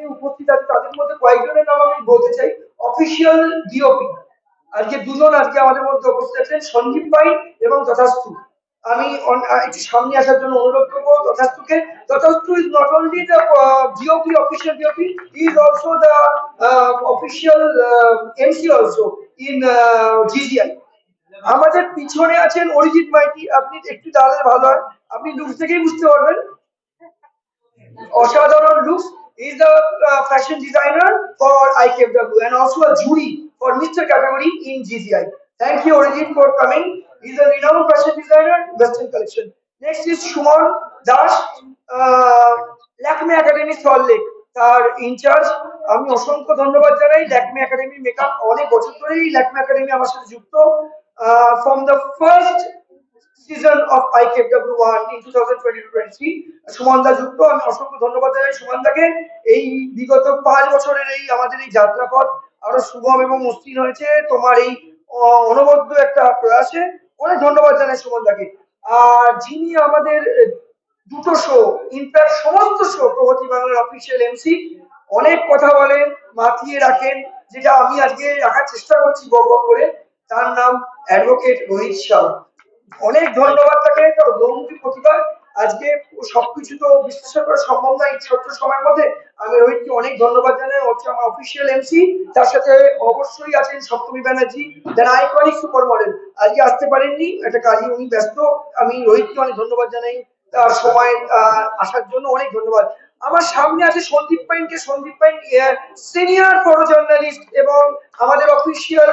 আজকে উপস্থিত আছে, তাদের মধ্যে কয়েকজনের নাম আমি বলতে চাই অফিসিয়াল ডিওপি আজকে দুজন আজকে আমাদের মধ্যে উপস্থিত আছেন, সঞ্জীব পাই এবং যথাস্তু। আমি একটু সামনে আসার জন্য অনুরোধ করব যথাস্তুকে। Tathastu is not only the DOP official DOP is also the official MC also in GGI আমাদের পিছনে আছেন অরিজিৎ মাইতি আপনি একটু দাঁড়ালে ভালো হয়। আপনি লুকস থেকেই বুঝতে পারবেন। অসাধারণ looks is the uh, fashion designer for IKFW and also a jury for Mr. category in GCI. Thank you, Origin, for coming. He's a renowned fashion designer, Western collection. Next is Shuman Das, uh, Lakme Academy Salt Lake. তার in charge আমি অসংখ্য ধন্যবাদ জানাই Lakme academy makeup অনেক বছর ধরেই Lakme academy আমার সাথে যুক্ত from the first season of IKFW one in two thousand twenty twenty যুক্ত, আমি অসংখ্য ধন্যবাদ জানাই সুমনদাকে। এই বিগত পাঁচ বছরের এই আমাদের এই যাত্রাপথ আরও সুগম এবং মসৃণ হয়েছে। তোমার এই অনবদ্য একটা প্রয়াসে অনেক ধন্যবাদ জানাই সুমনদাকে। আর যিনি আমাদের দুটো শো ইনফ্যাক্ট সমস্ত শো প্রগতি বাংলার অফিসিয়াল এমসি অনেক কথা বলেন, মাতিয়ে রাখেন, যেটা আমি আজকে রাখার চেষ্টা করছি বক করে। তার নাম অ্যাডভোকেট রোহিত শাহ অনেক ধন্যবাদ তাকে। তার বহুমুখী প্রতিভা। আজকে সবকিছু তো বিশ্লেষণ করা সম্ভব নয় ছোট্ট সময়ের মধ্যে। আমি রোহিতকে অনেক ধন্যবাদ জানাই হচ্ছে আমার অফিসিয়াল এমসি তার সাথে অবশ্যই আছেন সপ্তমী ব্যানার্জি যারা আইকনিক সুপার মডেল আজকে আসতে পারেননি, একটা কাজে উনি ব্যস্ত। আমি রোহিতকে অনেক ধন্যবাদ জানাই, তার সময় আসার জন্য অনেক ধন্যবাদ। আমার সামনে আছে Sandeep পাইনকে। Sandeep Pain senior photo journalist আমাদের official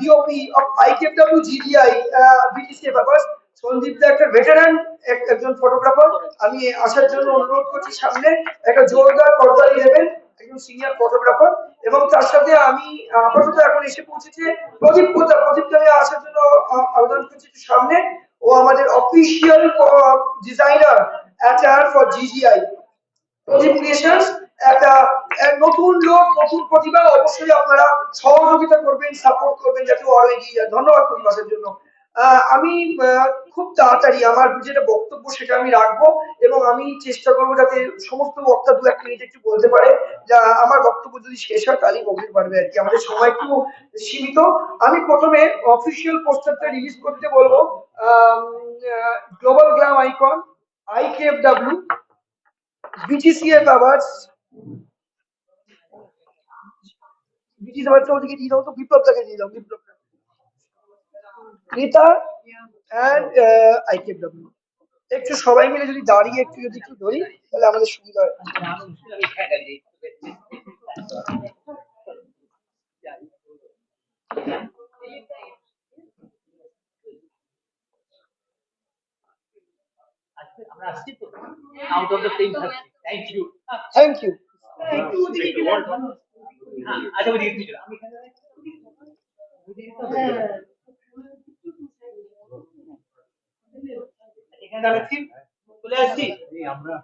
DOP of IKFW GDI BTC ব্যাপার সন্দীপ দা একটা ভেটারান একজন ফটোগ্রাফার আমি আসার জন্য অনুরোধ করছি সামনে, একটা জোরদার করতালি দেবেন একজন সিনিয়র ফটোগ্রাফার এবং তার সাথে আমি, আপাতত এখন এসে পৌঁছেছে প্রদীপ কোথা প্রদীপ দাকে আসার জন্য আবেদন করছি একটু সামনে। ও আমাদের official designer attire for GGI Pradeep creations একটা নতুন লোক, নতুন প্রতিভা, অবশ্যই আপনারা সহযোগিতা করবেন সাপোর্ট করবেন, যাতে আরও এগিয়ে যায়। ধন্যবাদ প্রতিভাসের জন্য। আমি খুব তাড়াতাড়ি আমার যেটা বক্তব্য, সেটা আমি রাখব এবং আমি চেষ্টা করব যাতে সমস্ত বক্তা দু এক মিনিট একটু বলতে পারে। যা, আমার বক্তব্য যদি শেষ হয়, তাহলেই বলতে পারবে আর কি। আমাদের সময় একটু সীমিত। আমি প্রথমে অফিসিয়াল পোস্টারটা রিলিজ করতে বলব। Global glam icon IKFW BTCF awards দিয়ে দাও বিপ্লব ক্রেতা অ্যান্ড একটু সবাই মিলে যদি দাঁড়িয়ে একটু যদি একটু ধরি, তাহলে আমাদের সুবিধা হয়। আমরা আসছি তো out of the same thank you thank you আচ্ছা ওই দিকে আমি এখানে এখানে দাঁড়াচ্ছি চলে আসছি। আমরা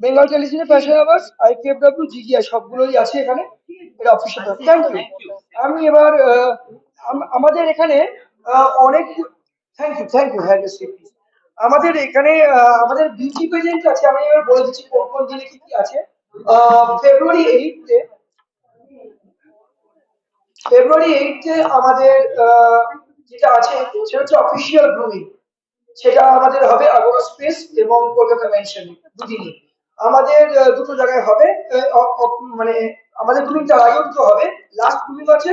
বেঙ্গল টেলিভিশনে ফ্যাশন আওয়ার্স আইপিএফডব্লিউ জিজিআই সবগুলোই আছে এখানে। এটা অফিসিয়াল থ্যাংক ইউ আমি এবার আমাদের এখানে আহ, অনেক থ্যাংক ইউ থ্যাংক ইউ হ্যাঁ আমাদের এখানে আমাদের বিউটি পেজেন্ট আছে, আমি এবার বলে দিচ্ছি কোন কোন দিনে কি কি আছে। ফেব্রুয়ারি এইটে ফেব্রুয়ারি এইটে আমাদের যেটা আছে, সেটা হচ্ছে অফিসিয়াল গ্রুমিং সেটা আমাদের হবে আগরা স্পেস এবং কলকাতা মেনশনে দুদিনই আমাদের দুটো জায়গায় হবে মানে আমাদের গ্রুমিংটা আগেও দুটো হবে। লাস্ট গ্রুমিং আছে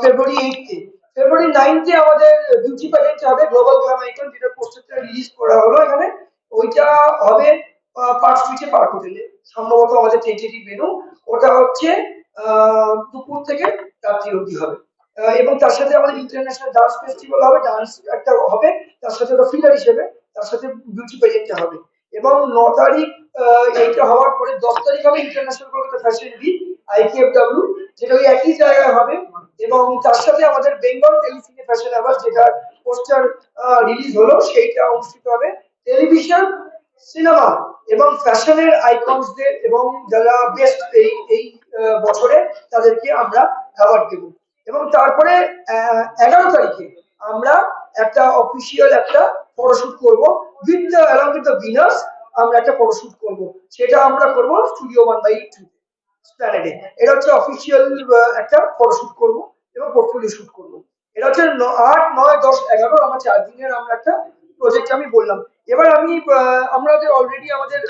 ফেব্রুয়ারি এইটে ফেব্রুয়ারি নাইনথে আমাদের বিউটি প্যাকেজ হবে গ্লোবাল গ্রাম আইকন যেটা পোস্টারটা রিলিজ করা হলো এখানে, ওইটা হবে পার্ক স্ট্রিটে পার্ক হোটেলে সম্ভবত আমাদের টেন্টেটিভ ভেনু ওটা হচ্ছে দুপুর থেকে রাত্রি অবধি হবে। এবং তার সাথে আমাদের ইন্টারন্যাশনাল ডান্স ফেস্টিভ্যাল হবে ডান্স একটা হবে, তার সাথে ওটা ফিলার হিসেবে, তার সাথে বিউটি পেজেন্টটা হবে। এবং ন তারিখ এইটা হওয়ার পরে দশ তারিখ হবে international Kolkata fashion week IKFW যেটা ওই একই জায়গায় হবে এবং তার সাথে আমাদের বেঙ্গল টেলিভিশনে ফ্যাশন অ্যাওয়ার্ড যেটা পোস্টার রিলিজ হলো, সেইটা অনুষ্ঠিত হবে। টেলিভিশন সিনেমা এবং ফ্যাশনের আইকনসদের এবং যারা বেস্ট এই এই বছরে তাদেরকে আমরা অ্যাওয়ার্ড দেব। এবং তারপরে এগারো তারিখে আমরা একটা অফিসিয়াল একটা ফটোশুট করব। With the along with the winners আমরা একটা ফটোশুট করব। সেটা আমরা করব স্টুডিও ওয়ান বাই টু প্ল্যানেটে এটা হচ্ছে অফিসিয়াল একটা ফটোশুট করব। এবং পোর্টফোলিও শুট করব। এটা হচ্ছে আট, নয়, দশ, এগারো, আমার চার দিনের আমরা একটা প্রজেক্ট আমি বললাম। এবার আমি আমাদের অলরেডি আমাদের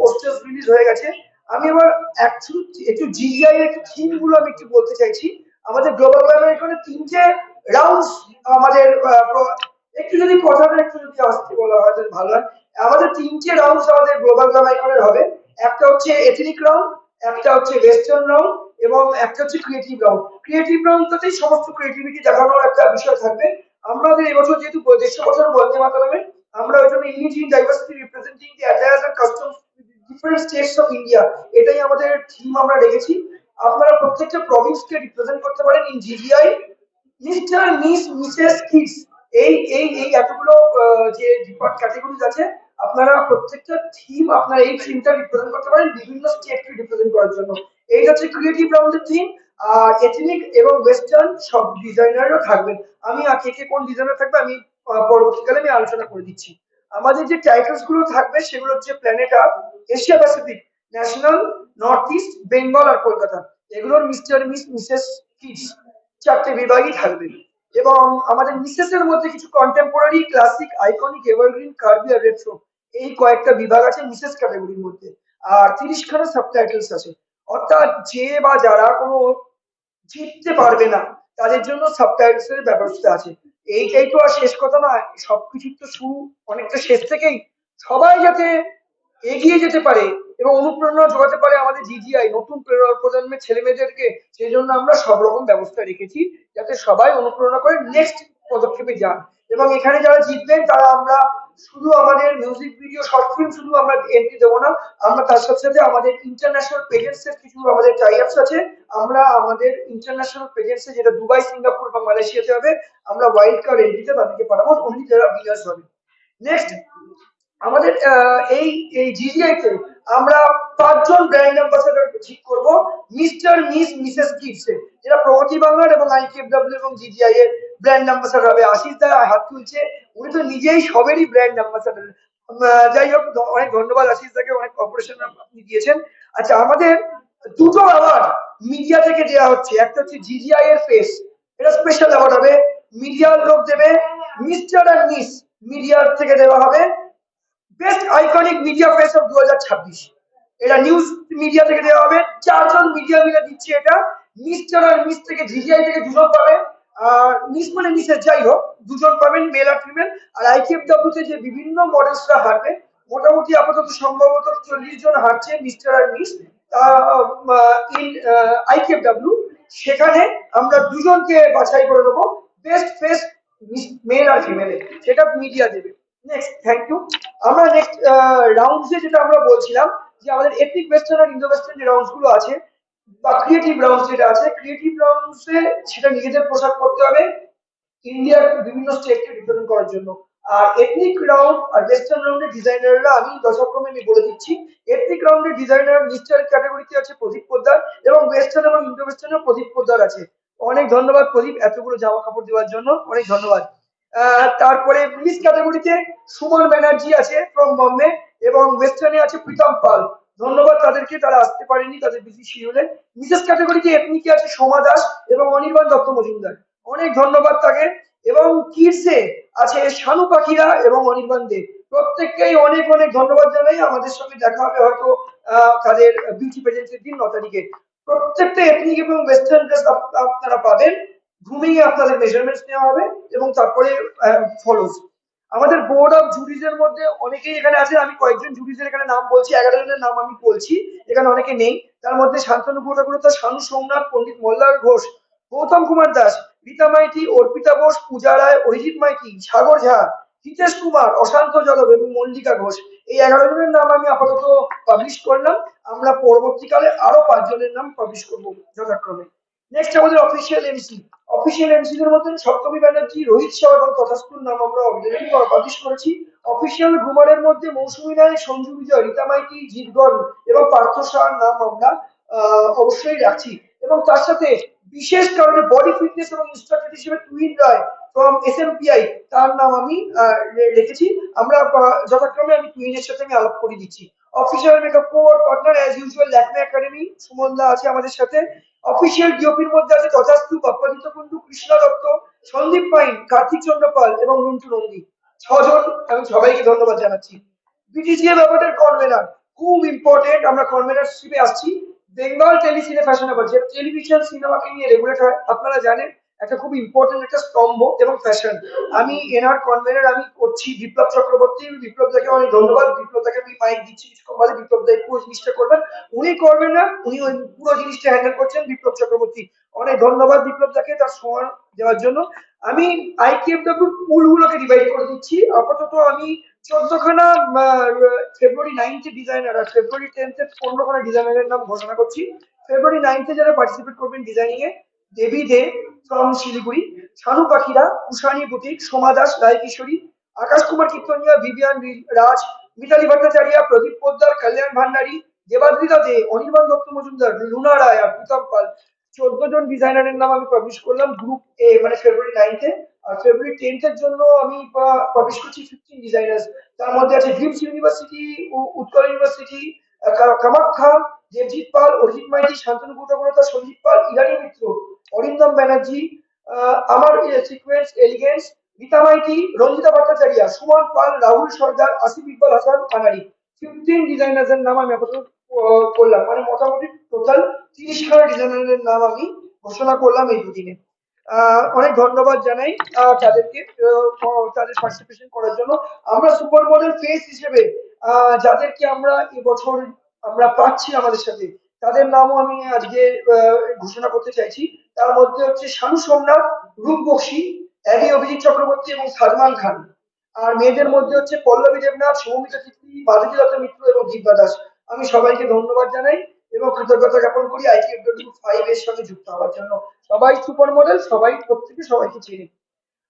পোস্টার্স রিলিজ হয়ে গেছে, আমি এবার একটু একটু জিজিআই এর থিমগুলো আমি একটু বলতে চাইছি। আমাদের গ্লোবাল গ্রামের এখানে তিনটে রাউন্ডস আমাদের একটু যদি কথাটা একটু যদি আসতে বলা হয়, তাহলে ভালো হয়। আমাদের তিনটে রাউন্ডস আমাদের গ্লোবাল গ্রাম আইকনের হবে। একটা হচ্ছে এথনিক রাউন্ড একটা হচ্ছে ওয়েস্টার্ন রাউন্ড এবং একটা হচ্ছে ক্রিয়েটিভ রাউন্ড ক্রিয়েটিভ রাউন্ডটাতেই সমস্ত ক্রিয়েটিভিটি দেখানোর একটা বিষয় থাকবে। আমাদের এবছর যেহেতু দেড়শো বছর বন্দে মাতারামে আমরা ওই জন্য unity in diversity representing the attires and customs different states of India এটাই আমাদের থিম আমরা রেখেছি। আপনারা প্রত্যেকটা প্রভিন্সকে রিপ্রেজেন্ট করতে পারেন in GGI mister miss missus kids এই এই এই এতগুলো যে ডিপার্ট ক্যাটাগরিজ আছে, আপনারা প্রত্যেকটা থিম আপনারা এই থিমটা রিপ্রেজেন্ট করতে পারেন বিভিন্ন স্টেটকে রিপ্রেজেন্ট করার জন্য। এই হচ্ছে ক্রিয়েটিভ রাউন্ডের থিম আর এথনিক এবং ওয়েস্টার্ন সব ডিজাইনারও থাকবেন আমি কে কে কোন ডিজাইনার থাকবে আমি পরবর্তীকালে আমি আলোচনা করে দিচ্ছি। আমাদের যে টাইটেলসগুলো থাকবে সেগুলো হচ্ছে planet earth Asia Pacific national north east Bengal আর কলকাতা। এগুলোর মিস্টার মিস মিসেস কিডস চারটে বিভাগই থাকবে। এবং আমাদের মিসেস এর মধ্যে কিছু contemporary classic iconic evergreen curvy আর রেট্রো এই কয়েকটা বিভাগ আছে মিসেস ক্যাটাগরির মধ্যে। আর তিরিশ খানা সাবটাইটেলস আছে। অর্থাৎ যে বা যারা কোনো জিততে পারবে না। তাদের জন্য সাবটাইটেলস এর ব্যবস্থা আছে। এইটাই তো আর শেষ কথা নয়। সবকিছুর তো শুরু অনেকটা শেষ থেকেই। সবাই যাতে এগিয়ে যেতে পারে এবং অনুপ্রেরণা যোগাতে পারে আমাদের জিজিআই নতুন প্রজন্মের ছেলে মেয়েদেরকে সেই জন্য আমরা সব রকম ব্যবস্থা রেখেছি যাতে সবাই অনুপ্রেরণা করে নেক্সট পদক্ষেপে যান। এবং এখানে যারা জিতবেন, তারা আমরা শুধু আমাদের মিউজিক ভিডিও শর্ট ফিল্ম শুধু আমরা এন্ট্রি দেবো না। আমরা তার সাথে সাথে আমাদের ইন্টারন্যাশনাল প্রেজেন্স এর কিছু আমাদের টাই আছে। আমরা আমাদের ইন্টারন্যাশনাল প্রেজেন্সে যেটা দুবাই, সিঙ্গাপুর বা মালয়েশিয়াতে হবে, আমরা ওয়াইল্ড কার্ড এন্ট্রিতে তাদেরকে পাঠাবো। অনলি যারা বিনার্স হবে। নেক্সট আমাদের এই এই জিজিআই তে আমরা পাঁচজন ব্র্যান্ড অ্যাম্বাসেডর ঠিক করব। মিস্টার, মিস, মিসেস কিডস যেটা প্রগতি বাংলার এবং আইকেএফডব্লিউ এবং জিজিআই এর ব্র্যান্ড অ্যাম্বাসেডর হবে। আশিস দা হাত তুলছে। উনি তো নিজেই সবেরই ব্র্যান্ড অ্যাম্বাসেডর যাই হোক অনেক ধন্যবাদ আশিস দাকে, অনেক অপারেশন আপনি দিয়েছেন। আচ্ছা আমাদের দুটো অ্যাওয়ার্ড মিডিয়া থেকে দেওয়া হচ্ছে। একটা হচ্ছে জিজিআই এর ফেস এটা স্পেশাল অ্যাওয়ার্ড হবে। মিডিয়ার লোক দেবে মিস্টার আর মিস মিডিয়ার থেকে দেওয়া হবে। Best iconic media face of the এটা নিউজ মিডিয়া থেকে দেওয়া হবে। চারজন মিডিয়া মিলে দিচ্ছে এটা। মিস্টার আর মিস থেকে জিজিআই থেকে দুজন পাবে। মিস মানে মিসের যাই হোক, দুজন পাবেন মেল আর ফিমেল আর আইকেএফডব্লিউ তে যে বিভিন্ন মডেলসরা হারবে মোটামুটি আপাতত সম্ভবত চল্লিশ জন হারছে মিস্টার আর মিস ইন আইকেএফডব্লিউ সেখানে আমরা দুজনকে বাছাই করে দেবো বেস্ট ফেস মেল আর ফিমেলে সেটা মিডিয়া দেবে। নেক্সট থ্যাংক ইউ আমরা নেক্সট রাউন্ডসে যেটা আমরা বলছিলাম, যে আমাদের এথনিক ওয়েস্টার্ন আর ইন্ডো ওয়েস্টার্ন যে রাউন্ডসগুলো আছে বা ক্রিয়েটিভ রাউন্ডস যেটা আছে ক্রিয়েটিভ রাউন্ডসে সেটা নিজেদের পোশাক করতে হবে ইন্ডিয়ার বিভিন্ন স্টেটকে রিপ্রেজেন্ট করার জন্য। আর এথনিক রাউন্ড আর ওয়েস্টার্ন রাউন্ডের ডিজাইনাররা আমি দশক্রমে আমি বলে দিচ্ছি এথনিক রাউন্ডের ডিজাইনার মিস্টার ক্যাটাগরিতে আছে প্রদীপ পোদ্দার এবং ওয়েস্টার্ন এবং ইন্ডো ওয়েস্টার্নে প্রদীপ পোদ্দার আছে। অনেক ধন্যবাদ প্রদীপ এতগুলো জামা কাপড় দেওয়ার জন্য, অনেক ধন্যবাদ। তারপরে মিস ক্যাটাগরিতে সুমন ব্যানার্জি আছে ফ্রম বম্বে এবং ওয়েস্টার্নে আছে প্রীতম পাল। ধন্যবাদ তাদেরকে, তারা আসতে পারেনি, তাদের বিজি শিডিউলে মিসেস ক্যাটাগরিতে কি আছে সোমা দাস এবং অনির্বাণ দত্ত মজুমদার। অনেক ধন্যবাদ তাকে। এবং কিডসে আছে শানু পাখিরা এবং অনির্বাণ দে। প্রত্যেককেই অনেক অনেক ধন্যবাদ জানাই। আমাদের সঙ্গে দেখা হবে হয়তো তাদের বিউটি প্রেজেন্সের দিন ন তারিখে। প্রত্যেকটা এথনিক এবং ওয়েস্টার্ন ড্রেস আপনারা পাবেন। ঘুমিয়ে আপনাদের মেজারমেন্টস নেওয়া হবে এবং তারপরে ফলোস আমাদের বোর্ড অফ জুরিজের মধ্যে অনেকেই এখানে আছেন আমি কয়েকজন জুরিজের এখানে নাম বলছি এগারো জনের নাম আমি বলছি, এখানে অনেকে নেই। তার মধ্যে শান্তনু পুরোটা শানু সোমনাথ, পণ্ডিত মল্লার ঘোষ, গৌতম কুমার দাস, রীতা মাইতি, অর্পিতা ঘোষ, পূজা রায়, অরিজিৎ মাইতি, সাগর ঝা, হিতেশ কুমার, অশান্ত যাদব এবং মল্লিকা ঘোষ। এই এগারো জনের নাম আমি আপাতত পাবলিশ করলাম। আমরা পরবর্তীকালে আরও পাঁচজনের নাম পাবলিশ করব যথাক্রমে। নেক্সট আমাদের অফিসিয়াল এমসি অফিসিয়াল এমসি দের মধ্যে সপ্তমী ব্যানার্জি রোহিত শাহ এবং তথাস্তুর নাম আমরা অলরেডি পাবলিশ করেছি। অফিসিয়াল ঘুমারের মধ্যে মৌসুমী রায় সঞ্জু বিজয়, রীতা মাইতি জিতগণ এবং পার্থ শাহর নাম আমরা অবশ্যই রাখছি। এবং তার সাথে বিশেষ কারণে বডি ফিটনেস এবং ইনস্ট্রাক্টর হিসেবে twin Roy from S M P I তার নাম আমি রেখেছি। আমরা যথাক্রমে আমি টুইনের সাথে আমি আলাপ করে দিচ্ছি। Official makeup core partner as usual Lakme academy Suman দা আছে আমাদের সাথে। অফিসিয়াল ডিওপির মধ্যে আছে তথাস্তু বাপ্পাদিত্য কুন্ডু কৃষ্ণা দত্ত, সন্দীপ পাইন, কার্তিক চন্দ্র পাল এবং রুন্টু নন্দী। ছজন আমি সবাইকে ধন্যবাদ জানাচ্ছি। বিটিসিএ ব্যাপারটার কনভেনার খুব ইম্পর্টেন্ট আমরা কনভেনার শিপে আসছি। বেঙ্গল টেলিসিনে ফ্যাশনেবল যে টেলিভিশন সিনেমাকে নিয়ে রেগুলেট হয়, আপনারা জানেন। একটা খুব ইম্পর্টেন্ট একটা স্তম্ভ এবং ফ্যাশন আমি এনার কনভেনার আমি করছি বিপ্লব চক্রবর্তী, বিপ্লব দাকে অনেক ধন্যবাদ। বিপ্লব দাকে আমি মাইক দিচ্ছি কিছুক্ষণ বাদে, বিপ্লব দা পুরো জিনিসটা করবেন। উনি করবেন না, উনি ওই পুরো জিনিসটা হ্যান্ডেল করছেন বিপ্লব চক্রবর্তী। অনেক ধন্যবাদ বিপ্লব দাকে তার সময় দেওয়ার জন্য। আমি আইকিএফডব্লিউ পুলগুলোকে ডিভাইড করে দিচ্ছি। আপাতত আমি চোদ্দখানা ফেব্রুয়ারি নাইনথে ডিজাইনার আর ফেব্রুয়ারি টেন্থে পনেরোখানা ডিজাইনারের নাম ঘোষণা করছি। ফেব্রুয়ারি নাইনথে যারা পার্টিসিপেট করবেন designing A Debi Dey from Siliguri Shanu Pakhira Ushani boutique Soma Das Roy Kishori Akash Kumar Kirtania Vivian Raj, Mitali Bhattacharya, Pradeep Poddar, Kalyan Bhandari Debadrita Dey, Anirban Dutta Majumdar, Luna Roy আর প্রীতম পাল। চোদ্দ জন ডিজাইনারের নাম আমি publish করলাম group এ মানে ফেব্রুয়ারি নাইনথে আর ফেব্রুয়ারি টেন্থের জন্য আমি publish করছি fifteen designers তার মধ্যে আছে dreams university Utkal university Kamakhya, Debjit Pal, Arijit Maiti, Shantanu গুটগুড়তা Sanjib Pal, Irani Mitra. Arindam Banerjee আমার সিকোয়েন্স এলিগেন্স রীতা মাইতি রঞ্জিতা ভট্টাচার্য, সুমন পাল, রাহুল সর্দার, আসিফ ইকবাল হাসান আনারি ফিফটিন ডিজাইনার্সের নাম আমি আপাতত করলাম। মানে মোটামুটি টোটাল তিরিশ খানা ডিজাইনারের নাম আমি ঘোষণা করলাম এই দুদিনে। অনেক ধন্যবাদ জানাই তাদেরকে তাদের পার্টিসিপেশন করার জন্য। আমরা সুপার মডেল ফেস হিসেবে যাদেরকে আমরা এবছর আমরা পাচ্ছি আমাদের সাথে তাদের নামও আমি আজকে ঘোষণা করতে চাইছি। তার মধ্যে হচ্ছে শানু সোমনাথ রূপ বক্সি, অ্যাডি অভিজিৎ চক্রবর্তী এবং সালমান খান। আর মেয়েদের মধ্যে হচ্ছে পল্লবী দেবনাথ, সৌমিতা মাধুরী লতা মিত্র এবং দিব্যা দাস। আমি সবাইকে ধন্যবাদ জানাই এবং কৃতজ্ঞতা জ্ঞাপন করি আইকিএফডব্লিউ ফাইভ এর সঙ্গে যুক্ত হওয়ার জন্য। সবাই সুপার মডেল, সবাই প্রত্যেকে সবাইকে চিনি।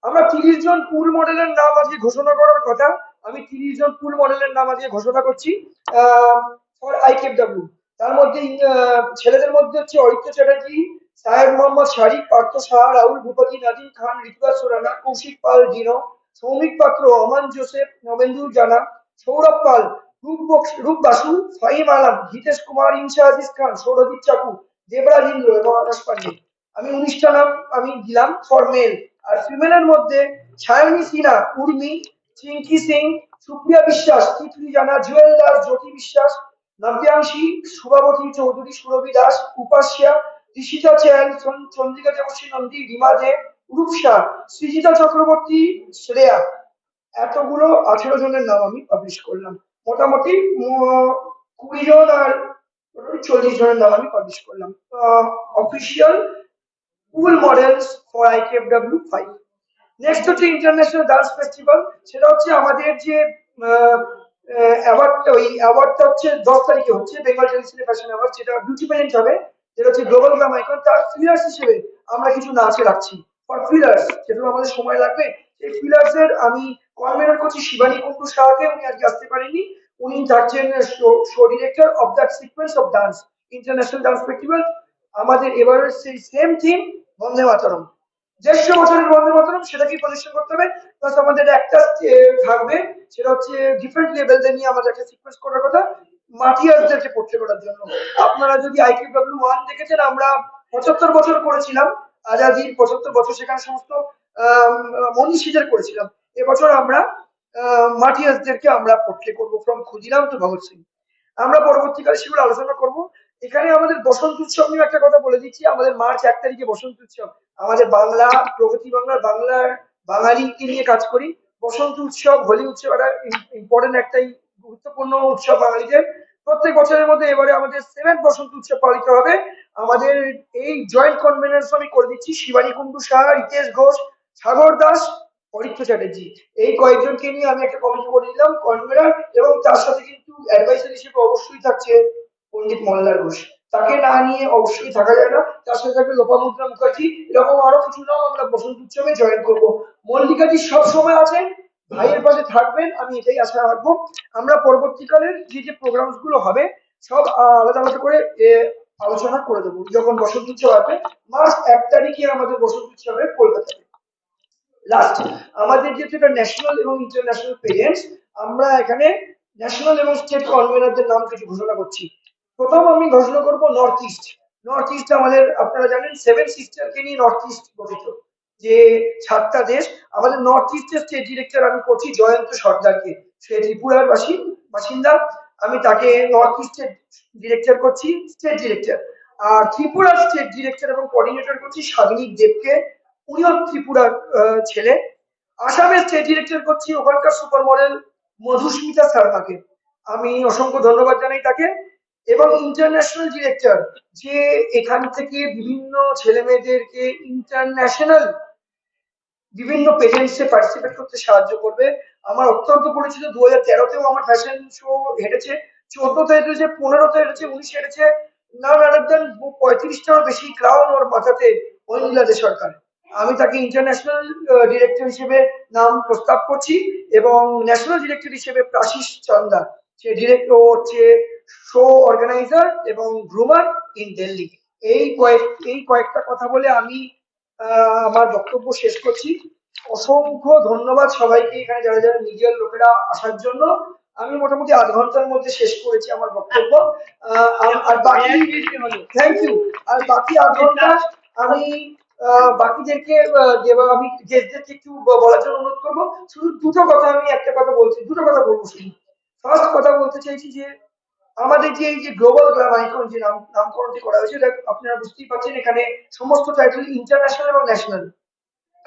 আমরা তিরিশ জন পুল মডেলের নাম আজকে ঘোষণা করার কথা। আমি তিরিশ জন পুল মডেলের নাম আজকে ঘোষণা করছি। আহ ফর আইকেএফডব্লিউ তার মধ্যে ছেলেদের মধ্যে হচ্ছে অরিত্র চ্যাটার্জি, সাহেব মোহাম্মদ শারিক পার্থ শাহ, রাহুল ভূপতি, নাজিম খান, ঋতুরাজ সুরানা, কৌশিক পাল জিনো সৌমিক পাত্র, অমান জোসেফ নবেন্দু জানা, সৌরভ পাল, রূপ বাসু, ফাহিম আলম, হিতেশ কুমার ইনশা আজিজ খান, সৌরজিৎ চাকু দেবরাজ ইন্দ্র এবং আকাশ পান্ডে। আমি উনিশটা নাম আমি দিলাম ফর মেল আর ফিমেলের মধ্যে ছায়ানী সিনহা, উর্মি, চিঙ্কি সিং, সুপ্রিয়া বিশ্বাস, তিতলি জানা, জুয়েল দাস, জ্যোতি বিশ্বাস নব্যাংশী শুভাবতী চৌধুরী, সুরভি দাস, উপাস্যা, ঋষিতা চ্যান চন্দ্রিকা দেবশ্রী নন্দী, রিমা দে রূপসা সৃজিতা চক্রবর্তী, শ্রেয়া। এতগুলো আঠেরো জনের নাম আমি পাবলিশ করলাম। মোটামুটি কুড়ি জন আর চল্লিশ জনের নাম আমি পাবলিশ করলাম। Official cool models for IKFW five next হচ্ছে ইন্টারন্যাশনাল ডান্স ফেস্টিভ্যাল সেটা হচ্ছে আমাদের যে অ্যাওয়ার্ডটা ওই অ্যাওয়ার্ডটা হচ্ছে দশ তারিখে হচ্ছে বেঙ্গল টেলিসিনে ফ্যাশন অ্যাওয়ার্ড যেটা বিউটি প্যালেন্ট হবে, যেটা হচ্ছে গ্লোবাল গ্রাম আইকন তার ফিলার্স হিসেবে আমরা কিছু নাচে রাখছি। ফর ফিলার্স যেগুলো আমাদের সময় লাগবে, সেই ফিলার্স এর আমি কনভেনার করছি শিবানী কুন্ডু শাহকে উনি আজকে আসতে পারেননি। উনি থাকছেন show director of that sequence of dance international dance festival আমাদের এবারের সেই সেম থিম বন্দে মাতরম। দেড়শো বছরের বন্দে মাতরম সেটাকেই প্রদর্শন করতে হবে। প্লাস আমাদের একটা থাকবে, সেটা হচ্ছে ডিফারেন্ট লেভেলদের নিয়ে আমাদের একটা সিকোয়েন্স করার কথা। মাটিয়াসদেরকে পোট্রে করার জন্য। আপনারা যদি আইকিউডব্লিউ ওয়ান দেখেছেন, আমরা পঁচাত্তর বছর করেছিলাম আজাদির পঁচাত্তর বছর, সেখানে সমস্ত মনীষীদের করেছিলাম। এবছর আমরা মাটিয়াসদেরকে আমরা পোট্রে করব ফ্রম ক্ষুদিরাম টু ভগৎ সিং। আমরা পরবর্তীকালে সেগুলো আলোচনা করব। এখানে আমাদের বসন্ত উৎসব নিয়ে একটা কথা বলে দিচ্ছি। আমাদের মার্চ এক তারিখে বসন্ত উৎসব। আমাদের বাংলা, প্রগতি বাংলার বাংলার বাঙালিকে নিয়ে কাজ করি। বসন্ত উৎসব, হোলি উৎসব একটা ইম্পর্টেন্ট একটাই গুরুত্বপূর্ণ উৎসব বাঙালিদের। প্রত্যেক বছরের মধ্যে এবারে আমাদের সেভেন বসন্ত উৎসব পালিত হবে। আমাদের এই জয়েন্ট কনভেনেন্স আমি করে দিচ্ছি। শিবানী কুন্ডু শাহ রিতেশ ঘোষ, সাগর দাস অরিত্র চ্যাটার্জি। এই কয়েকজনকে নিয়ে আমি একটা কমিটি করে দিলাম কনভেনার এবং তার সাথে কিন্তু অ্যাডভাইসার হিসেবে অবশ্যই থাকছে পণ্ডিত মল্লার ঘোষ। তাকে না নিয়ে অবশ্যই থাকা যায় না। তার সাথে থাকবে লোপামুদ্রা মুখার্জি। এরকম আরও কিছু নাম আমরা বসন্ত উৎসবে জয়েন করব। মল্লিকাজি সব সময় আছেন, ভাইয়ের পাশে থাকবেন, আমি এটাই আশা রাখব। আমরা পরবর্তীকালের যে যে প্রোগ্রামসগুলো হবে, সব আলাদা আলাদা করে আলোচনা করে দেবো। যখন বসন্ত উৎসব আসবে, মার্চ এক তারিখে আমাদের বসন্ত উৎসব হবে কলকাতাতে। লাস্ট আমাদের এটা ন্যাশনাল এবং ইন্টারন্যাশনাল পেরেন্টস আমরা এখানে ন্যাশনাল এবং স্টেট কনভেনারদের নাম কিছু ঘোষণা করছি। প্রথম আমি ঘোষণা করব নর্থ ইস্ট নর্থ ইস্ট আমাদের, আপনারা জানেন সেভেন সিস্টারকে নিয়ে নর্থ ইস্ট গঠিত। যে সাতটা দেশ, আমাদের নর্থ ইস্টের স্টেট ডিরেক্টর আমি করছি জয়ন্ত সর্দারকে। সে ত্রিপুরার বাসিন বাসিন্দা। আমি তাকে নর্থ ইস্টের ডিরেক্টর করছি স্টেট ডিরেক্টর আর ত্রিপুরার স্টেট ডিরেক্টর এবং কোঅর্ডিনেটর করছি সাগনিক দেবকে। উনিও ত্রিপুরার ছেলে। আসামের স্টেট ডিরেক্টর করছি ওখানকার সুপার মডেল মধুস্মিতা শর্মাকে। আমি অসংখ্য ধন্যবাদ জানাই তাকে। এবং ইন্টারন্যাশনাল ডিরেক্টর যে এখান থেকে বিভিন্ন ছেলে মেয়েদেরকে ইন্টারন্যাশনাল বিভিন্ন পেজেন্টসে পার্টিসিপেট করতে সাহায্য করবে। আমার অত্যন্ত পরিচিত দু হাজার তেরোতেও আমার ফ্যাশন শো হেঁটেছে, চোদ্দতে হেঁটেছে, পনেরোতে হেঁটেছে, উনিশে হেঁটেছে। না রাদার দেন পঁয়ত্রিশটারও বেশি ক্রাউন ওর মাথাতে ঐনিলা দে সরকার। আমি তাকে ইন্টারন্যাশনাল ডিরেক্টর হিসেবে নাম প্রস্তাব করছি এবং ন্যাশনাল ডিরেক্টর হিসেবে প্রাশিস চন্দা, সে ডিরেক্টর হচ্ছে শো অর্গানাইজার এবং গ্রুমার ইন দিল্লি এই কয়েক এই কয়েকটা কথা বলে আমি আমার বক্তব্য শেষ করছি। অসংখ্য ধন্যবাদ সবাইকে এখানে যারা যারা নিজের লোকেরা আসার জন্য। আমি মোটামুটি আধ ঘণ্টার মধ্যে শেষ করেছি আমার বক্তব্য। আর- বাকি থ্যাংক ইউ আর বাকি আধ ঘণ্টা আমি বাকিদেরকে আমি গেস্টদেরকে একটু বলার জন্য অনুরোধ করব। শুধু দুটো কথা আমি একটা কথা বলছি দুটো কথা বলব শুধু। ফার্স্ট কথা বলতে চাইছি যে আমাদের যে এই যে গ্লোবাল গ্রাম যে নাম, নামকরণটি করা হয়েছে, এটা আপনারা বুঝতেই পারছেন, এখানে সমস্ত টাইটেল ইন্টারন্যাশনাল এবং ন্যাশনাল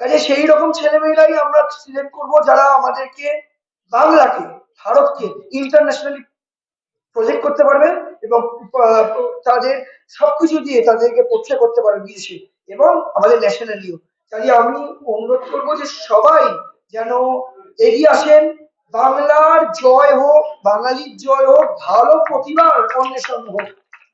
কাজে সেই রকম ছেলেমেয়েরাই আমরা সিলেক্ট করব যারা আমাদেরকে বাংলাকে, ভারতকে ইন্টারন্যাশনালি প্রজেক্ট করতে পারবে এবং তাদের সবকিছু দিয়ে তাদেরকে প্রচার করতে পারবে বিদেশে এবং আমাদের ন্যাশনালিও কাজে আমি অনুরোধ করব যে সবাই যেন এগিয়ে আসেন বাংলার জয় হোক, বাঙালির জয় হোক, ভালো প্রতিভার অন্বেষণ হোক।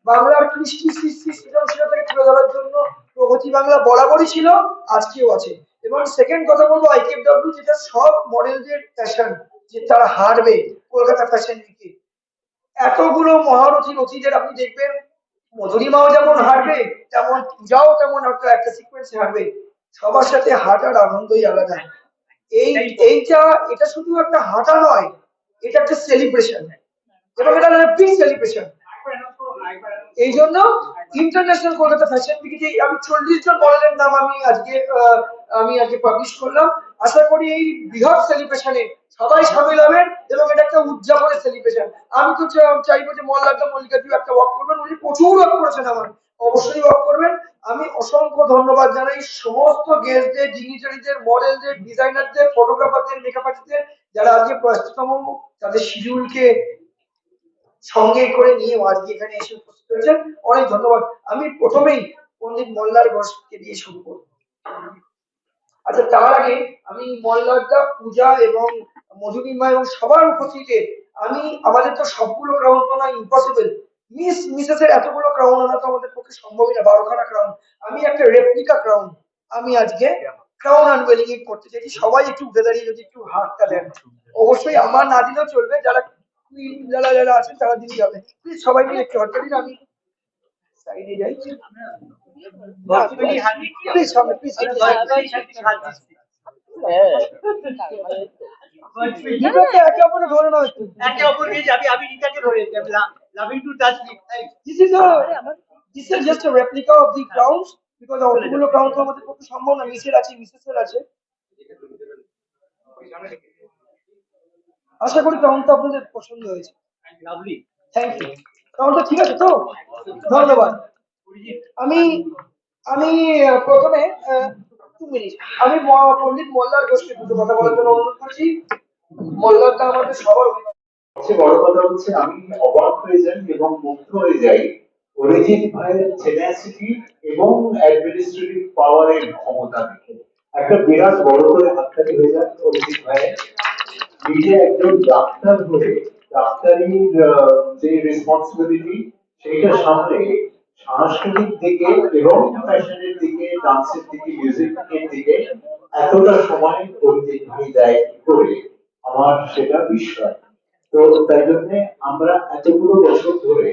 বাংলার কৃষ্টি সৃষ্টি সৃজনশীলতাকে তুলে ধরার জন্য প্রগতি বাংলা বরাবরই ছিল, আজকেও আছে। এবং সেকেন্ড কথা বলব আইকেএফডব্লিউ যেটা সব মডেলদের ফ্যাশন যে তারা হারবে, কলকাতা ফ্যাশন উইকে এতগুলো মহারথী রথীদের আপনি দেখবেন, মধুরিমাও যেমন হারবে, তেমন পূজাও তেমন একটা সিকোয়েন্স হারবে। সবার সাথে হাঁটার আনন্দই আলাদা। এই এইটা এটা শুধু একটা হাঁটা নয় এটা একটা সেলিব্রেশন এবং এটা বিগ সেলিব্রেশন এই জন্য ইন্টারন্যাশনাল কলকাতা ফ্যাশন উইকে আমি চল্লিশ জন মডেলের নাম আমি আজকে আমি আজকে পাবলিশ করলাম। আশা করি এই বৃহৎ সেলিব্রেশনে সবাই সামিল হবেন এবং এটা একটা উদযাপনের সেলিব্রেশন আমি তো চাইব যে মল্লাকা মল্লিকাজু একটা ওয়াক করবেন উনি প্রচুর ওয়াক করেছেন আমার। অবশ্যই ওয়াক করবেন। আমি অসংখ্য ধন্যবাদ জানাই সমস্ত গেস্টদের ডিগনিটারিদের মডেলদের ডিজাইনারদের ফটোগ্রাফারদের মেকআপ আর্টিস্টদের যারা আজকে ব্যস্ততম তাদের শিডিউলকে সঙ্গে করে নিয়ে আজকে এখানে এসে উপস্থিত হয়েছেন। অনেক ধন্যবাদ। আমি প্রথমেই পণ্ডিত মল্লার ঘোষকে দিয়ে শুরু করব। আচ্ছা তার আগে আমি মল্লারদা, পূজা এবং মধুরিমা এবং সবার উপস্থিতিতে আমি আমাদের তো সবগুলো ক্রাউন তো ইম্পসিবল মিস মিসেস এর এতগুলো ক্রাউন আনা তো আমাদের পক্ষে সম্ভবই না, বারোখানা ক্রাউন আমি একটা রেপ্লিকা ক্রাউন আমি আজকে ক্রাউন আনওয়েলিং করতে চাইছি। সবাই একটু উঠে দাঁড়িয়ে যদি একটু হাতটা দেন। অবশ্যই আমার না দিলেও চলবে, যারা যারা যারা আছেন তারা দিয়ে যাবে। প্লিজ সবাই মিলে একটু হাতটা আমি সাইডে যাই। প্লিজ সামনে প্লিজ একে অপরে ধরে নাও একে যাবি আমি রিতাকে লাভিং টু টাচ অতগুলো ক্রাউন তো আমাদের পক্ষে সম্ভব না মিসের আছে মিসেসের আছে। আশা করি ক্রাউনটা আপনাদের পছন্দ হয়েছে। লাভলি থ্যাংক ইউ ক্রাউনটা ঠিক আছে তো? ধন্যবাদ। আমি আমি প্রথমে আমি পণ্ডিত মোল্লার ঘোষকে দুটো কথা বলার জন্য অনুরোধ করছি। মোল্লারটা আমাদের সবার বড় কথা হচ্ছে, আমি অবাক হয়ে যাই এবং মুগ্ধ হয়ে যাই। অরিজিৎ ভাইয়ের টেনাসিটি এবং অ্যাডমিনিস্ট্রেটিভ পাওয়ারের ক্ষমতা দেখে। একটা বিরাট বড় করে হাততালি হয়ে যায় অরিজিৎ ভাইয়ের। নিজে একজন ডাক্তার হয়ে, ডাক্তারির যে রেসপন্সিবিলিটি সেইটা সামলে সাংস্কৃতিক দিকে এবং ফ্যাশনের দিকে, ডান্সের দিকে মিউজিকের দিকে এতটা সময় ভাই দেয় করে আমার সেটা বিস্ময়। তো তাই জন্য আমরা এতগুলো বছর ধরে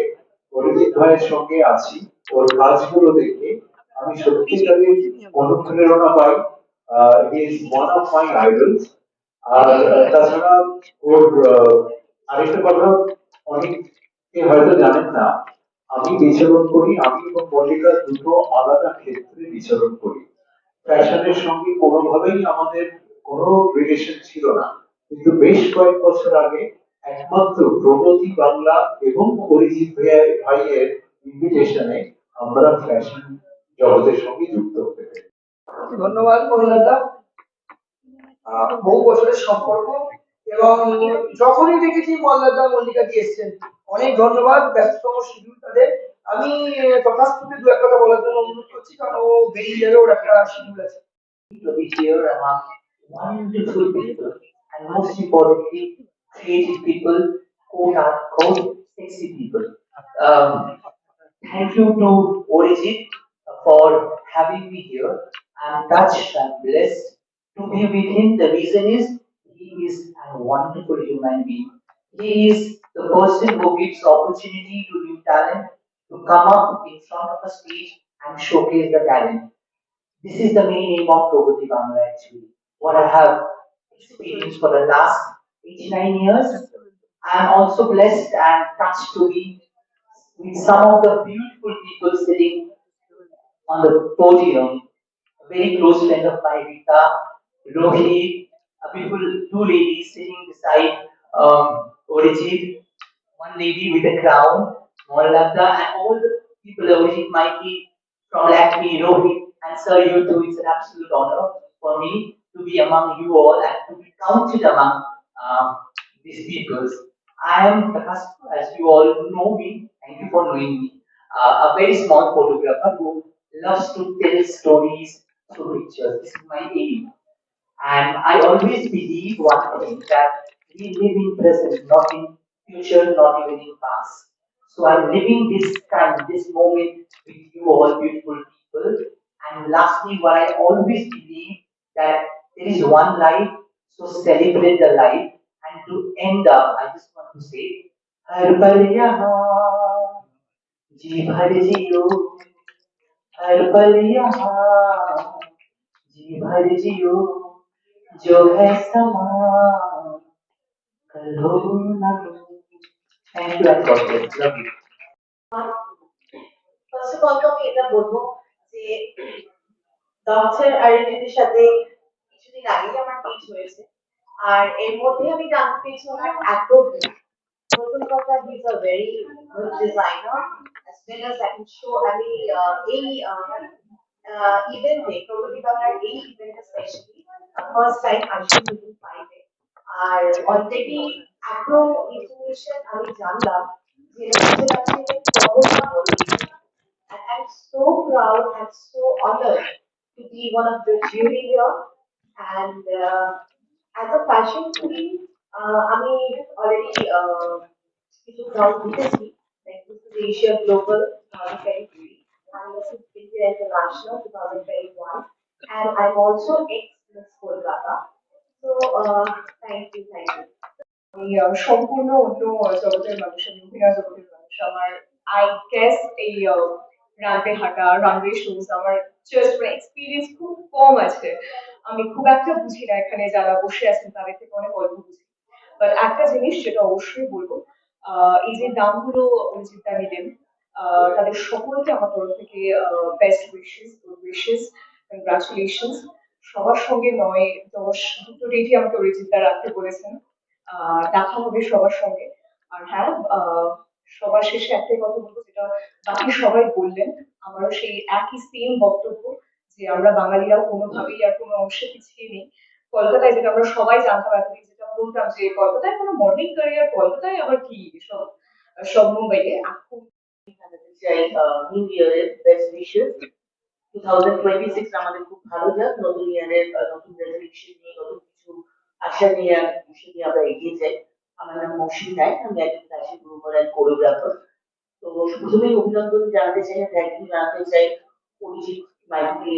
অরিজিৎ ভাইয়ের সঙ্গে আছি, ওর কাজগুলো দেখে আমি সত্যিকারের অনুপ্রেরণা পাই। Is one of my idols আর তাছাড়া ওর আরেকটা কথা অনেকে হয়তো জানেন না আমি বিচরণ করি আমি এবং মল্লিকা দুটো আলাদা ক্ষেত্রে বিচরণ করি। ফ্যাশনের সঙ্গে কোনোভাবেই আমাদের কোনো রিলেশন ছিল না। কিন্তু বেশ কয়েক বছর আগে একমাত্র প্রগতি বাংলা এবং অরিজিৎ ভাইয়ের ইনভিটেশনে আমরা ফ্যাশন জগতের সঙ্গে যুক্ত হতে পেরেছি। ধন্যবাদ মহিলাদা। বহু বছরের সম্পর্ক এবং যখনই দেখেছি মল্লাদা মল্লিকা দিয়ে এসছেন। অনেক ধন্যবাদ ব্যস্ততম শিডিউল তাদের আমি আহ, তথাস্থকে দু এক কথা বলার জন্য অনুরোধ করছি কারণ ও বেরিয়ে যাবে ওর একটা শিডিউল আছে to be here among wonderful people and most importantly, creative people, quote unquote, sexy people. Um, thank you to Origin for having me here. I'm touched and blessed to be with him. The reason is he is a wonderful human being. he is the person who gives opportunity to new talent to come up in front of a stage and showcase the talent. This is the main aim of Pragati Bangla actually. What I have experienced for the last 89 years. I am also blessed and touched to be with some of the beautiful people sitting on the podium. A very close friend of mine, Rita, Rohit, a beautiful two ladies sitting beside um, one lady with a crown, Moralata, and all the people, Orijit, Mikey, from Lakme, Rohit, and Sir, you too. It's an absolute honor for me to be among you all and to be counted among um, these peoples. I am Prakash, as you all know me. Thank you for knowing me. Uh, a very small photographer who loves to tell stories through pictures. This is my aim. And I always believe one thing that we live in present, not in future, not even in past. So I'm living this time, this moment with you all beautiful people. And lastly, what I always believe that there is one life, so celebrate the life. And to end up, I just want to say, हर पल यहाँ जी भर जियो हर पल यहाँ जी भर जियो जो है समा Karuna. Thank you. God bless. Love you. First of all তো আমি এটা বলবো যে ডক্টর আরিজিতের সাথে কিছুদিন আগেই আমার পিচ হয়েছে আর এর মধ্যে আমি জানতে পেরেছি ওনার এত প্রথম কথা he is a very good designer as well as I can show আমি এই ইভেন্টে প্রগতি বাংলার এই ইভেন্টে স্পেশালি ফার্স্ট টাইম আসি মিটিং পাইবে আর অলরেডি এত ইনফরমেশন আমি জানলাম যে হচ্ছে কাছে কতটা বড় event। And I'm so proud and so honored to be one of the jury here. And uh, as a fashion queen, uh, আমি already uh, কিছু ground জিতেছি like this is Asia Global 2023 and this is India International 2021 and I'm also ex Miss Kolkata. আমি জগতের মানুষ জগতের মানুষ। আমার I এই আমার এক্সপিরিয়েন্স খুব কম আছে। আমি খুব একটা বুঝি না এখানে যারা বসে আছেন তাদের থেকে অনেক অল্প বুঝি। বাট একটা জিনিস যেটা অবশ্যই বলব আহ, এই যে নামগুলো অরিজিৎ দা নিলেন তাদের সকলকে আমার তরফ থেকে best wishes good wishes congratulations সবার সঙ্গে নয়, দশ, দুটো ডেটই আমাকে অরিজিৎ দা রাখতে বলেছেন। দেখা হবে সবার সঙ্গে। আর হ্যাঁ সবার শেষে একটাই কথা বলব যেটা বাকি সবাই বললেন, আমারও সেই একই সেম বক্তব্য, যে আমরা বাঙালিরাও কোনোভাবেই আর কোনো অংশে পিছিয়ে নেই। কলকাতায় যেটা আমরা সবাই জানতাম এতদিন, যেটা বলতাম যে কলকাতায় কোনো মডেলিং ক্যারিয়ার কলকাতায় আবার কি? সব সব মুম্বাইয়ে এখন নিউ ইয়ারের বেস্ট উইশেস আমাদের খুব ভালো যাক, নতুন ইয়ারের নতুন রেজলিউশন নিয়ে, নতুন কিছু আশা নিয়ে বিষয় নিয়ে আমরা এগিয়ে যাই। আমার নাম মৌসুমী নায়ক আমি একজন ফ্যাশন গ্রুমার অ্যান্ড কোরিওগ্রাফার তো প্রথমেই অভিনন্দন জানাতে চাই থ্যাংক জানাতে চাই অরিজিৎ মাইতি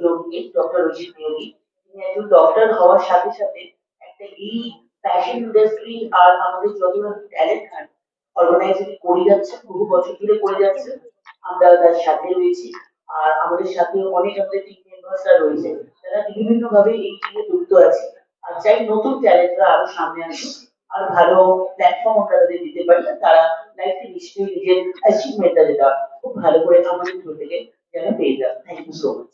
যোগী ডক্টর অরিজিৎ নিয়োগী তিনি একজন ডক্টর হওয়ার সাথে সাথে একটা এই ফ্যাশন ইন্ডাস্ট্রি আর আমাদের যত ট্যালেন্ট হান্ট অর্গানাইজেশন করে যাচ্ছে, বহু বছর ধরে করে যাচ্ছে আমরা তার সাথে রয়েছি। আর আমাদের সাথে অনেক আমাদের টিম মেম্বার্সরা রয়েছে। তারা বিভিন্ন ভাবে এই টিমে যুক্ত আছে। আর চাই নতুন ট্যালেন্টরা আরও সামনে আসুক, আর ভালো প্ল্যাটফর্ম আমরা তাদের দিতে পারি, তারা লাইফে নিশ্চয়ই নিজের অ্যাচিভমেন্টটা যেটা, খুব ভালো করে আমাদের থ্রু থেকে যেন পেয়ে যান থ্যাংক ইউ সো মাচ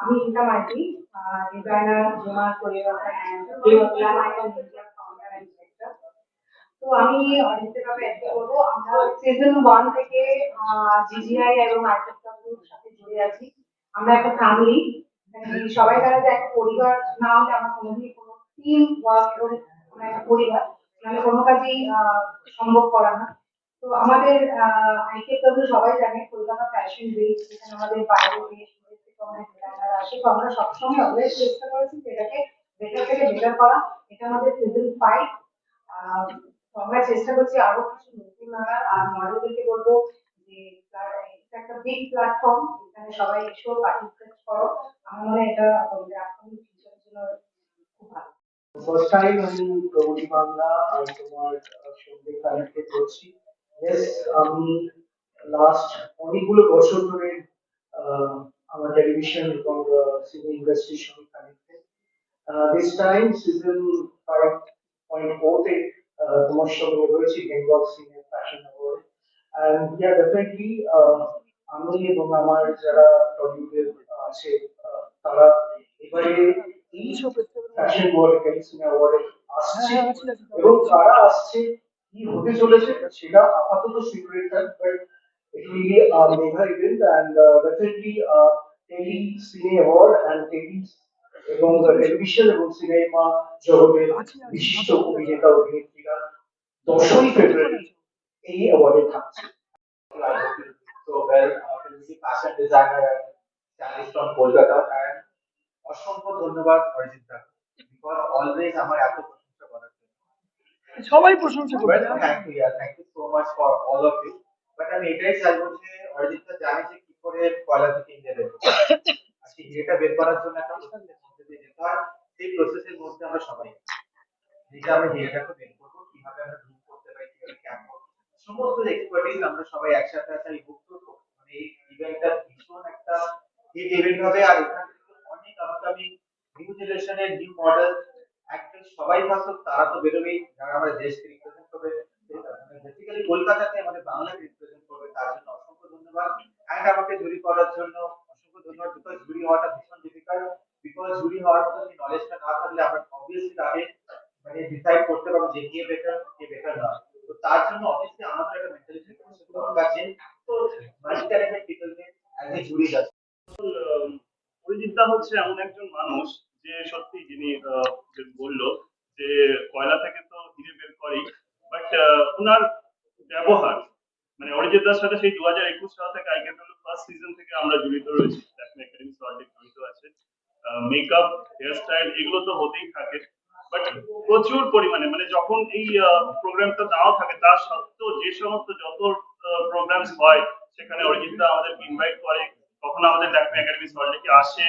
আমি ইন্টা মার্টি designer groomer choreographer and founder and director তো আমি অরিজিতের ভাবে একটা বলব, আমরা সিজন ওয়ান থেকে জিজিআই এবং আইটেমটার সাথে জুড়ে আছি। আমরা একটা ফ্যামিলি সবাই তারা যে একটা পরিবার, না হলে আমরা কোনোদিনই কোনো টিম ওয়ার্ক আমরা একটা পরিবার নাহলে কোনো কাজেই সম্ভব করা না। তো আমাদের আইকেডব্লিউ সবাই জানে, কলকাতা ফ্যাশন উইক যেখানে আমাদের বাইরে দেশ আসে তো আমরা সবসময় অলওয়েজ চেষ্টা করেছি যেটাকে বেটার থেকে বেটার করা। এটা আমাদের সিজন ফাইভ আমরা চেষ্টা করছি আরও কিছু নতুন আনার। আর মডেলদেরকে বলব যে এটা একটা বিগ প্ল্যাটফর্ম এখানে সবাই এসেও পার্টিসিপেট করো। আমার মনে এটা তোমাদের আপকামিং ফিউচারের জন্য খুব ভালো। ফার্স্ট টাইম আমি বাংলা আর তোমার সঙ্গে কানেক্টেড করছি। আমি লাস্ট অনেকগুলো বছর ধরে আমার টেলিভিশন এবং সিনেমা ইন্ডাস্ট্রির সঙ্গে connected this time season five তোমার সঙ্গে রয়েছি Bengal cine fashion award and yeah definitely আমি এবং আমার যারা টলিউডের আছে আহ, তারা এবারে এই ফ্যাশন ওয়ার্ল্ড ক্যালিসিনা অ্যাওয়ার্ডে আসছে এবং কারা আসছে কি হতে চলেছে সেটা আপাতত secret but it will be a mega event and uh, definitely uh, tele cine award and tele এবং টেলিভিশন এবং সিনেমা জগতের বিশিষ্ট অভিনেতা অভিনেত্রীরা দশই ফেব্রুয়ারি এই অ্যাওয়ার্ডে থাকছে। So well, uh, fashion designer and stylist from Kolkata and অসংখ্য ধন্যবাদ অরিজিৎ দা বিকজ অলওয়েজ আমার এত প্রশংসা করার জন্য। সবাই প্রশংসা Well, thank you, yeah, thank you so much for all of you. আমি এটাই চাইব যে অরিজিৎ দা জানে যে কি করে কয়লা থেকে ইন্ডিয়া বের সেই ইয়েটা বের করার জন্য একটা প্রসেসের মধ্যে দিয়ে যেতে হয় সেই প্রসেসের মধ্যে আমরা সবাই। যেটা আমরা হিরেটাকে বের করব কীভাবে আমরা গ্রুপ করতে পারি কীভাবে ক্যাম্প সমস্ত এক্সপার্টিজ আমরা সবাই একসাথে এই বুক মানে এই ইভেন্টটা ভীষণ একটা হিট ইভেন্ট হবে আর থেকে অনেক আপকামিং নিউ জেনারেশনের নিউ মডেল অ্যাক্টর সবাই থাকতো তারা তো বেরোবেই। যারা আমাদের দেশকে রিপ্রেজেন্ট করবে বেসিক্যালি কলকাতাতে আমাদের বাংলাকে রিপ্রেজেন্ট করবে, তার জন্য অসংখ্য ধন্যবাদ। অ্যান্ড আমাকে জুরি করার জন্য অসংখ্য ধন্যবাদ বিকজ জুরি হওয়াটা ভীষণ ডিফিকাল্ট বিকজ জুরি হওয়ার মতো নলেজটা না থাকলে আমরা অবভিয়াসলি তাকে মানে ডিসাইড করতে পারব যে কে বেটার কে বেটার না তো তার জন্য অবভিয়াসলি আমাদের একটা মেন্টালিটি দরকার যে তো মাল্টি ট্যালেন্টেড পিপলকে এ জুরি জাজ অরিজিৎদা হচ্ছে এমন একজন মানুষ যে সত্যি যিনি বলল যে কয়লা থেকে তো হিরে বের করেই বাট ওনার ব্যবহার মানে অরিজিৎদার সাথে সেই দু হাজার একুশ সাল থেকে আই ফার্স্ট সিজন থেকে আমরা জড়িত রয়েছি। একাডেমি জড়িত আছে। মেকআপ হেয়ার স্টাইল এগুলো তো হতেই থাকে। প্রচুর পরিমাণে মানে যখন এই প্রোগ্রামটা দেওয়া থাকে তার সত্ত্বেও যে সমস্ত যত প্রোগ্রামস হয়, সেখানে অরিজিৎ আমাদের ইনভাইট করে কখনো আমাদের ল্যাকমে একাডেমি সল্টলেকে আসে